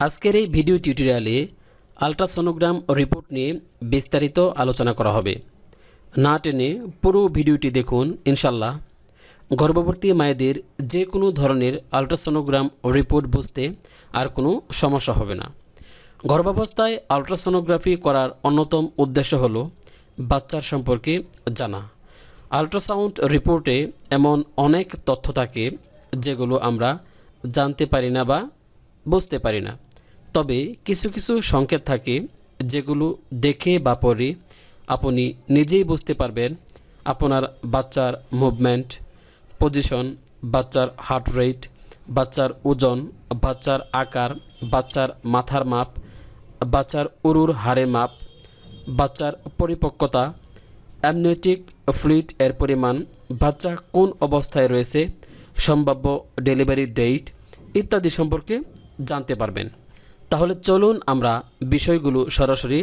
আজকের এই ভিডিও টিউটোরিয়ালে আলট্রাসোনোগ্রাম রিপোর্ট নিয়ে বিস্তারিত আলোচনা করা হবে। না টেনে পুরো ভিডিওটি দেখুন ইনশাল্লাহ গর্ভবতী মায়েদের যে কোনো ধরনের আলট্রাসোনোগ্রাম রিপোর্ট বুঝতে আর কোনো সমস্যা হবে না। গর্ভাবস্থায় আলট্রাসোনোগ্রাফি করার অন্যতম উদ্দেশ্য হল বাচ্চার সম্পর্কে জানা। আলট্রাসাউন্ড রিপোর্টে এমন অনেক তথ্য থাকে যেগুলো আমরা জানতে পারি না বা বুঝতে পারি না। তবে কিছু কিছু সংকেত থাকে যেগুলো দেখে বা পড়ে আপনি নিজেই বুঝতে পারবেন আপনার বাচ্চার মুভমেন্ট পজিশন বাচ্চার হার্ট রেট বাচ্চার ওজন, বাচ্চার আকার, বাচ্চার মাথার মাপ, বাচ্চার উরুর হাড়ের মাপ, বাচ্চার পরিপক্কতা অ্যামনিওটিক ফ্লুইড এর পরিমাণ, বাচ্চা কোন অবস্থায় রয়েছে, সম্ভাব্য ডেলিভারি ডেট ইত্যাদি সম্পর্কে জানতে পারবেন। তাহলে চলুন আমরা বিষয়গুলো সরাসরি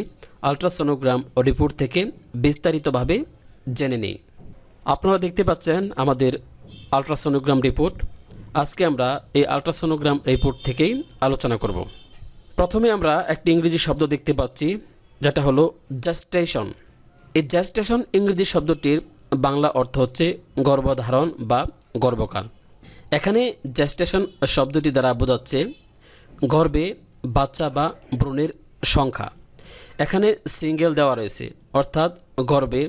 আলট্রাসোনোগ্রাম রিপোর্ট থেকে বিস্তারিতভাবে জেনে নিই। আপনারা দেখতে পাচ্ছেন আমাদের আলট্রাসোনোগ্রাম রিপোর্ট। আজকে আমরা এই আলট্রাসোনোগ্রাম রিপোর্ট থেকেই আলোচনা করব। প্রথমে আমরা একটি ইংরেজি শব্দ দেখতে পাচ্ছি, যেটা হলো জাস্টেশন এই জাস্টেশন ইংরেজি শব্দটির বাংলা অর্থ হচ্ছে গর্ভধারণ বা গর্ভকাল। এখানে জেস্টেশন শব্দটি দ্বারা বোঝাচ্ছে, গর্ভে বাচ্চা বা ভ্রূণের সংখ্যা। এখানে সিঙ্গেল দেওয়া রয়েছে, অর্থাৎ গর্বে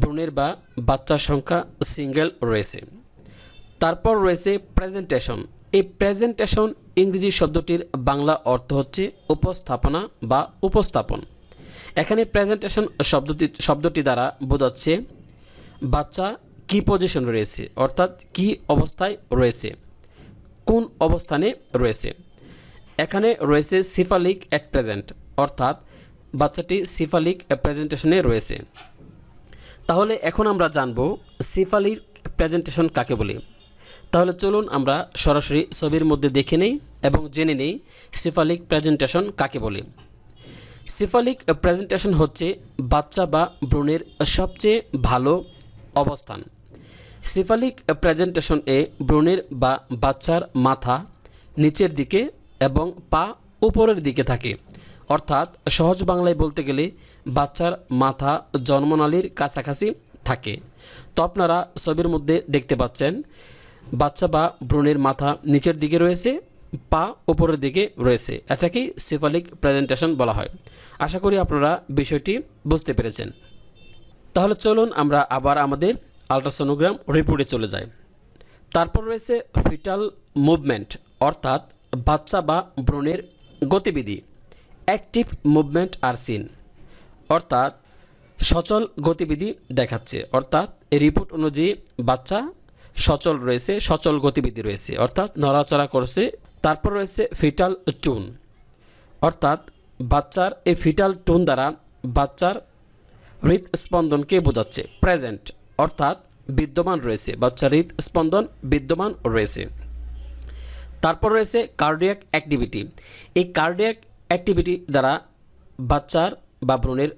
ভ্রূণের বা বাচ্চার সংখ্যা সিঙ্গেল রয়েছে। তারপর রয়েছে প্রেজেন্টেশন এই প্রেজেন্টেশন ইংরেজি শব্দটির বাংলা অর্থ হচ্ছে উপস্থাপনা বা উপস্থাপন। এখানে প্রেজেন্টেশন শব্দটি শব্দটি দ্বারা বোঝাচ্ছে বাচ্চা কি পজিশন রয়েছে, অর্থাৎ কি অবস্থায় রয়েছে, কোন অবস্থানে রয়েছে। এখানে রয়েছে সিফালিক এক প্রেজেন্ট অর্থাৎ বাচ্চাটি সিফালিক প্রেজেন্টেশনে রয়েছে। তাহলে এখন আমরা জানব সিফালিক প্রেজেন্টেশন কাকে বলি। তাহলে চলুন আমরা সরাসরি ছবির মধ্যে দেখে নেই এবং জেনে নেই সিফালিক প্রেজেন্টেশন কাকে বলি। সিফালিক প্রেজেন্টেশন হচ্ছে বাচ্চা বা ভ্রূণের সবচেয়ে ভালো অবস্থান। সিফালিক প্রেজেন্টেশন এ ভ্রূণের বা বাচ্চার মাথা নিচের দিকে এবং পা উপরের দিকে থাকে। অর্থাৎ সহজ বাংলায় বলতে গেলে বাচ্চার মাথা জন্মনালীর কাছাকাছি থাকে। তো আপনারা ছবির মধ্যে দেখতে পাচ্ছেন, বাচ্চা বা ভ্রূণের মাথা নিচের দিকে রয়েছে, পা উপরের দিকে রয়েছে। এটাকেই সিফালিক প্রেজেন্টেশন বলা হয়। আশা করি আপনারা বিষয়টি বুঝতে পেরেছেন। তাহলে চলুন আমরা আবার আমাদের আলট্রাসোনোগ্রাম রিপোর্টে চলে যাই। তারপর রয়েছে ফিটাল মুভমেন্ট, অর্থাৎ বাচ্চা বা ব্রণের গতিবিধি অ্যাক্টিভ মুভমেন্ট আর সিন অর্থাৎ সচল গতিবিধি দেখাচ্ছে, অর্থাৎ রিপোর্ট অনুযায়ী বাচ্চা সচল রয়েছে, সচল গতিবিধি রয়েছে, অর্থাৎ নড়াচড়া করছে, তারপর রয়েছে ফিটাল টুন অর্থাৎ বাচ্চার এই ফিটাল টুন দ্বারা বাচ্চার হৃদস্পন্দনকে বোঝাচ্ছে প্রেজেন্ট অর্থাৎ বিদ্যমান রয়েছে, বাচ্চার হৃদস্পন্দন বিদ্যমান রয়েছে। তারপর রয়েছে কার্ডিয়াক অ্যাক্টিভিটি এই কার্ডিয়াক অ্যাক্টিভিটি দ্বারা বাচ্চার বা ভ্রূণের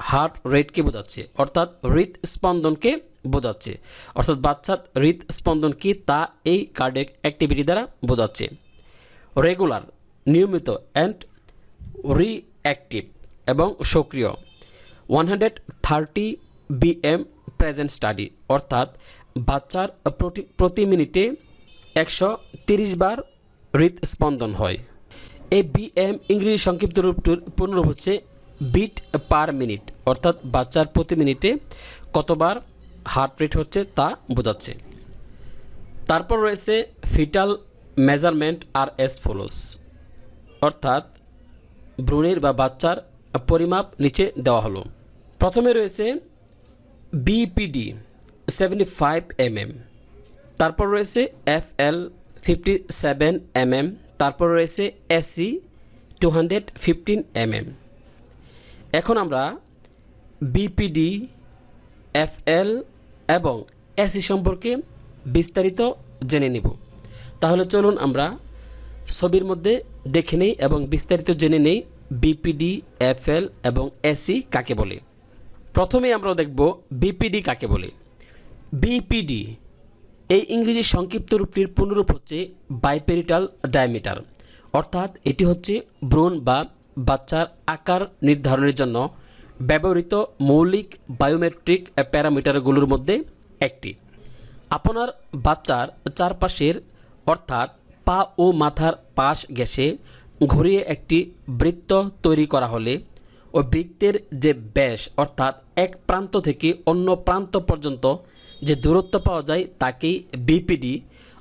হার্ট রেটকে বোঝাচ্ছে, অর্থাৎ হৃদস্পন্দনকে বোঝাচ্ছে। অর্থাৎ বাচ্চার হৃদস্পন্দন কি তা এই কার্ডিয়াক অ্যাক্টিভিটি দ্বারা বোঝাচ্ছে। রেগুলার নিয়মিত অ্যান্ড রিঅ্যাক্টিভ এবং সক্রিয়। One hundred thirty BM present study অর্থাৎ বাচ্চার প্রতি প্রতি মিনিটে একশো বার হৃদস্পন্দন হয়। এই বিএম ইংরেজি সংক্ষিপ্ত রূপটির পুনরূপ হচ্ছে বিট পার মিনিট, অর্থাৎ বাচ্চার প্রতি মিনিটে কতবার হার্ট রেট হচ্ছে তা বোঝাচ্ছে। তারপর রয়েছে ফিটাল মেজারমেন্ট আর এস ফলোস, অর্থাৎ ভ্রূণের বা বাচ্চার পরিমাপ নিচে দেওয়া হলো। প্রথমে রয়েছে বিপিডি সেভেন্টি ফাইভ এমএম তারপর রয়েছে F L fifty seven MM, তারপর রয়েছে AC two hundred fifteen MM. এখন আমরা বিপিডি, এফএল এবং এসি সম্পর্কে বিস্তারিত জেনে নিব। তাহলে চলুন আমরা ছবির মধ্যে দেখে নেই এবং বিস্তারিত জেনে নেই বিপিডি, এফএল এবং এসি কাকে বলে। প্রথমে আমরা দেখব বিপিডি কাকে বলে। বিপিডি এই ইংরেজি সংক্ষিপ্ত রূপটির পুনরূপ হচ্ছে বাইপেরিটাল ডায়ামিটার। অর্থাৎ এটি হচ্ছে ভ্রূণ বা বাচ্চার আকার নির্ধারণের জন্য ব্যবহৃত মৌলিক বায়োমেট্রিক প্যারামিটারগুলোর মধ্যে একটি। আপনার বাচ্চার চারপাশের অর্থাৎ পা ও মাথার পাশ গ্যাসে ঘুরিয়ে একটি বৃত্ত তৈরি করা হলে ও বৃত্তের যে ব্যাস অর্থাৎ এক প্রান্ত থেকে অন্য প্রান্ত পর্যন্ত যে দূরত্ব পাওয়া যায় তাকেই বিপিডি,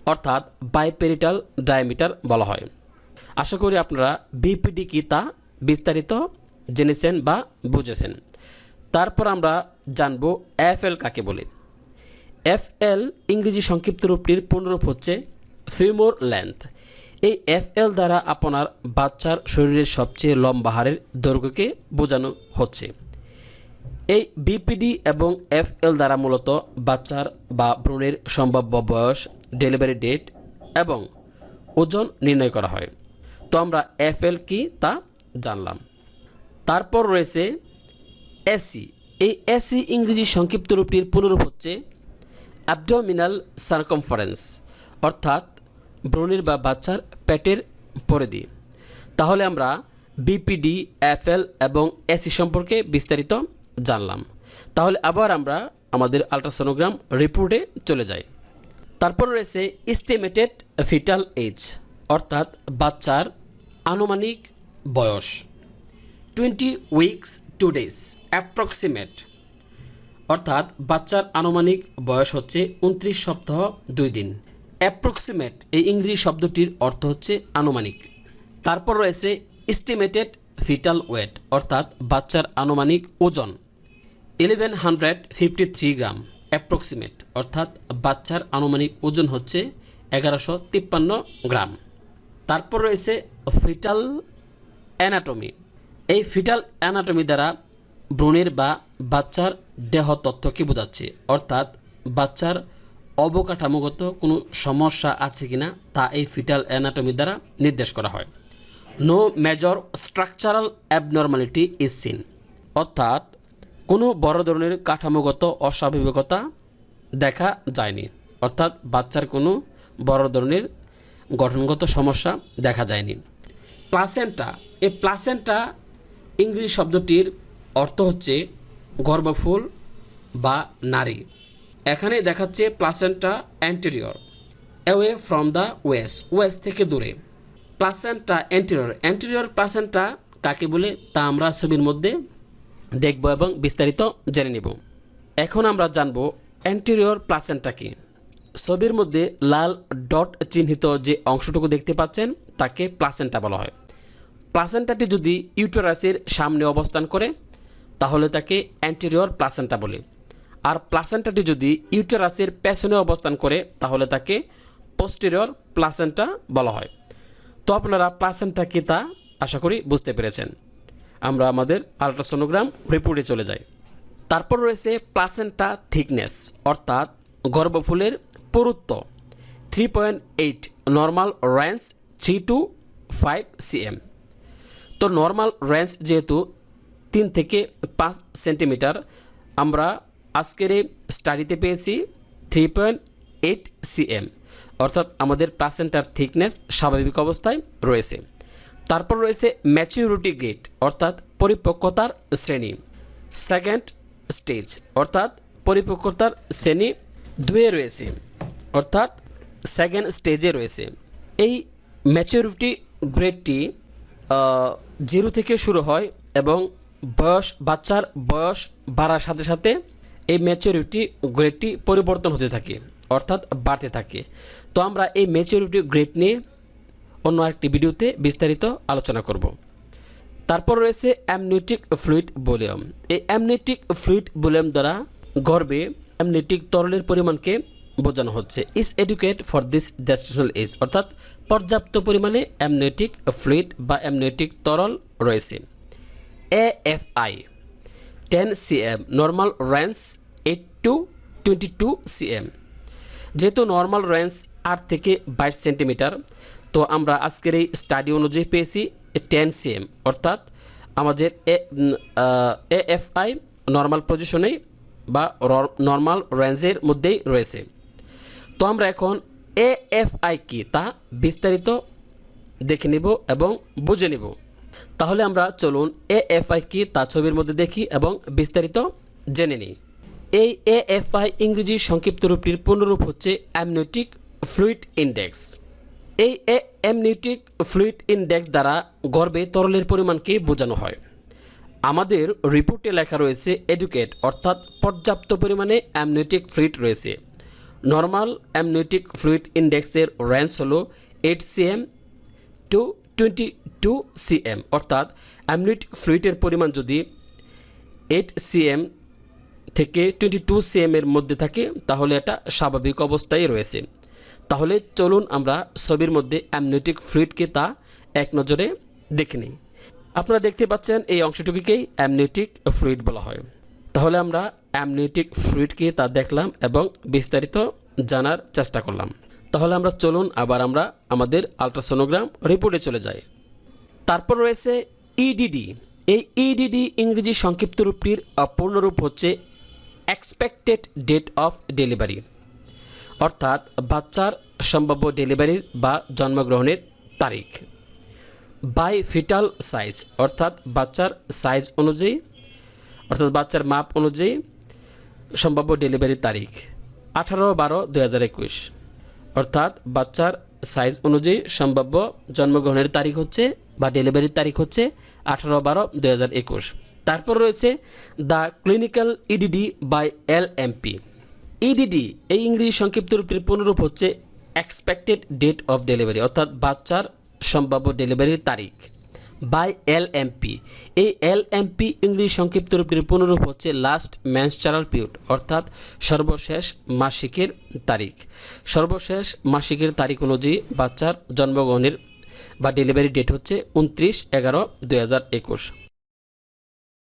অর্থাৎ বাইপেরিটাল ডায়ামিটার বলা হয়। আশা করি আপনারা বিপিডি কি তা বিস্তারিত জেনেছেন বা বুঝেছেন। তারপর আমরা জানব এফএল কাকে বলে। এফএল ইংরেজি সংক্ষিপ্ত রূপটির পুনরূপ হচ্ছে ফিউমোর লেন্থ। এই এফএল দ্বারা আপনার বাচ্চার শরীরের সবচেয়ে লম্বা হারের দৈর্ঘ্যকে বোঝানো হচ্ছে। এই বিপিডি এবং এফএল দ্বারা মূলত বাচ্চার বা ভ্রূণের সম্ভাব্য বয়স, ডেলিভারি ডেট এবং ওজন নির্ণয় করা হয়। তো আমরা এফএল কি তা জানলাম। তারপর রয়েছে এসি এই এসি ইংরেজি সংক্ষিপ্ত রূপটির পুনরূপ হচ্ছে অ্যাবডোমিনাল সার্কমফারেন্স অর্থাৎ ভ্রূণের বা বাচ্চার পেটের পরিধি। তাহলে আমরা বিপিডি এফএল এবং এসি সম্পর্কে বিস্তারিত জানলাম। তাহলে আবার আমরা আমাদের আলট্রাসোনোগ্রাম রিপোর্টে চলে যাই। তারপর রয়েছে এস্টিমেটেড ফিটাল এজ অর্থাৎ বাচ্চার আনুমানিক বয়স twenty weeks two days approximate অর্থাৎ বাচ্চার আনুমানিক বয়স হচ্ছে উনত্রিশ সপ্তাহ দুই দিন। অ্যাপ্রক্সিমেট এই ইংরেজি শব্দটির অর্থ হচ্ছে আনুমানিক। তারপর রয়েছে এস্টিমেটেড ফিটাল ওয়েট অর্থাৎ বাচ্চার আনুমানিক ওজন। Eleven hundred fifty three gram approximate অর্থাৎ বাচ্চার আনুমানিক ওজন হচ্ছে এগারোশো তিপ্পান্ন গ্রাম। তারপর রয়েছে ফিটাল অ্যানাটমি এই ফিটাল অ্যানাটমি দ্বারা ব্রণের বা বাচ্চার দেহ তথ্যকে বোঝাচ্ছে, অর্থাৎ বাচ্চার অবকাঠামোগত কোনো সমস্যা আছে কিনা তা এই ফিটাল অ্যানাটমি দ্বারা নির্দেশ করা হয়। No major structural abnormality is seen অর্থাৎ কোনো বড় ধরনের কাঠামোগত অস্বাভাবিকতা দেখা যায়নি। অর্থাৎ বাচ্চার কোনো বড় ধরনের গঠনগত সমস্যা দেখা যায়নি। প্লাসেন্টা, এই প্লাসেন্টা ইংরেজি শব্দটির অর্থ হচ্ছে গর্ভফুল বা নারী। এখানে দেখাচ্ছে placenta anterior away from the west west থেকে দূরে। প্লাসেন্টা অ্যান্টেরিয়র অ্যান্টেরিয়র প্লাসেন্টা কাকে বলে তা আমরা ছবির মধ্যে দেখব এবং বিস্তারিত জেনে নেব। এখন আমরা জানব অ্যান্টেরিয়র প্লাসেন্টা কি। ছবির মধ্যে লাল ডট চিহ্নিত যে অংশটুকু দেখতে পাচ্ছেন, তাকে প্লাসেন্টা বলা হয়। প্লাসেন্টাটি যদি ইউটেরাসের সামনে অবস্থান করে, তাহলে তাকে অ্যান্টেরিয়র প্লাসেন্টা বলে। আর প্লাসেন্টাটি যদি ইউটেরাসের পেছনে অবস্থান করে, তাহলে তাকে পোস্টেরিয়র প্লাসেন্টা বলা হয়। তো আপনারা প্লাসেন্টা কি তা আশা করি বুঝতে পেরেছেন। আমরা আমাদের আলট্রাসোনোগ্রাম রিপোর্টে চলে যাই। তারপর রয়েছে প্লাসেন্টা থিকনেস অর্থাৎ গর্ভফুলের পুরুত্ব। Three point eight normal range three to five CM তো নর্মাল রেঞ্জ যেহেতু তিন থেকে পাঁচ সেন্টিমিটার আমরা আজকের এই স্টাডিতে পেয়েছি থ্রি পয়েন্ট এইট সিএম অর্থাৎ আমাদের প্লাসেন্টার থিকনেস স্বাভাবিক অবস্থায় রয়েছে। তারপর রয়েছে ম্যাচিউরিটি গ্রেড অর্থাৎ পরিপক্কতার শ্রেণি। সেকেন্ড স্টেজ অর্থাৎ পরিপক্কতার শ্রেণি দুয়ে রয়েছে, অর্থাৎ সেকেন্ড স্টেজে রয়েছে। এই ম্যাচিউরিটি গ্রেডটি জিরো থেকে শুরু হয় এবং বয়স, বাচ্চার বয়স বাড়ার সাথে সাথে এই ম্যাচিউরিটি গ্রেডটি পরিবর্তন হতে থাকে, অর্থাৎ বাড়তে থাকে। তো আমরা এই ম্যাচিউরিটি গ্রেড নিয়ে অন্য একটি ভিডিওতে বিস্তারিত আলোচনা করব। তারপর রয়েছে অ্যামনেটিক ফ্লুইড ভলিউম এই অ্যামনেটিক ফ্লুইড ভলিউম দ্বারা গর্বে অ্যামনেটিক তরলের পরিমাণকে বোঝানো হচ্ছে। Is adequate for this gestational age অর্থাৎ পর্যাপ্ত পরিমাণে অ্যামনেটিক ফ্লুইড বা অ্যামনেটিক তরল রয়েছে। A F I ten CM normal range eight to twenty two CM যেহেতু নর্মাল রেঞ্জ আট থেকে বাইশ সেন্টিমিটার তো আমরা আজকের এই স্টাডি অনুযায়ী পেয়েছি টেন সিএম অর্থাৎ আমাদের এ এএফআই নর্মাল পজিশনেই বা নর্মাল রেঞ্জের মধ্যেই রয়েছে। তো আমরা এখন এএফআই কি তা বিস্তারিত দেখে নিব এবং বুঝে নিব। তাহলে আমরা চলুন এ এফ আই কি তা ছবির মধ্যে দেখি এবং বিস্তারিত জেনে নিই। এই এ এফ আই ইংরেজি সংক্ষিপ্ত রূপটির পূর্ণরূপ হচ্ছে অ্যামনিউটিক ফ্লুইড ইন্ডেক্স এই অ্যামনিউটিক ফ্লুইড ইন্ডেক্স দ্বারা গর্ভে তরলের পরিমাণকে বোঝানো হয়। আমাদের রিপোর্টে লেখা রয়েছে এডুকেট অর্থাৎ পর্যাপ্ত পরিমাণে অ্যামনিউটিক ফ্লুইড রয়েছে। নর্মাল অ্যামনিউটিক ফ্লুইড ইন্ডেক্সের রেঞ্জ হলো eight CM to twenty two CM অর্থাৎ অ্যামনিউটিক ফ্লুইডের পরিমাণ যদি এইট সিএম থেকে টোয়েন্টি টু সিএম এর মধ্যে থাকে, তাহলে এটা স্বাভাবিক অবস্থায় রয়েছে। তাহলে চলুন আমরা ছবির মধ্যে অ্যামনিউটিক ফ্লুইডকে তা এক নজরে দেখে নিই। আপনারা দেখতে পাচ্ছেন এই অংশটুকুকেই অ্যামনিউটিক ফ্লুইড বলা হয়। তাহলে আমরা অ্যামনিউটিক ফ্লুইডকে তা দেখলাম এবং বিস্তারিত জানার চেষ্টা করলাম। তাহলে আমরা চলুন আবার আমরা আমাদের আলট্রাসোনোগ্রাম রিপোর্টে চলে যাই। তারপর রয়েছে ইডিডি এই ইডিডি ইংরেজি সংক্ষিপ্ত রূপটির পূর্ণরূপ হচ্ছে এক্সপেক্টেড ডেট অফ ডেলিভারি অর্থাৎ বাচ্চার সম্ভাব্য ডেলিভারির বা জন্মগ্রহণের তারিখ। বাই ফিটাল সাইজ, অর্থাৎ বাচ্চার সাইজ অনুযায়ী, অর্থাৎ বাচ্চার মাপ অনুযায়ী সম্ভাব্য ডেলিভারির তারিখ, আঠারো বারো দু অর্থাৎ বাচ্চার সাইজ অনুযায়ী সম্ভাব্য জন্মগ্রহণের তারিখ হচ্ছে বা ডেলিভারির তারিখ হচ্ছে আঠারো বারো দু তারপর রয়েছে the clinical EDD by L MP EDD এই ইংরেজি সংক্ষিপ্ত রূপটির পুনরূপ হচ্ছে এক্সপেক্টেড ডেট অফ ডেলিভারি অর্থাৎ বাচ্চার সম্ভাব্য ডেলিভারির তারিখ বাই এল এমপি এই এল এমপি ইংরেজি সংক্ষিপ্ত রূপটির পুনরূপ হচ্ছে লাস্ট ম্যানস্টারাল পিরিয়ড অর্থাৎ সর্বশেষ মাসিকের তারিখ। সর্বশেষ মাসিকের তারিখ অনুযায়ী বাচ্চার জন্মগ্রহণের বা ডেলিভারি ডেট হচ্ছে উনত্রিশ এগারো দুই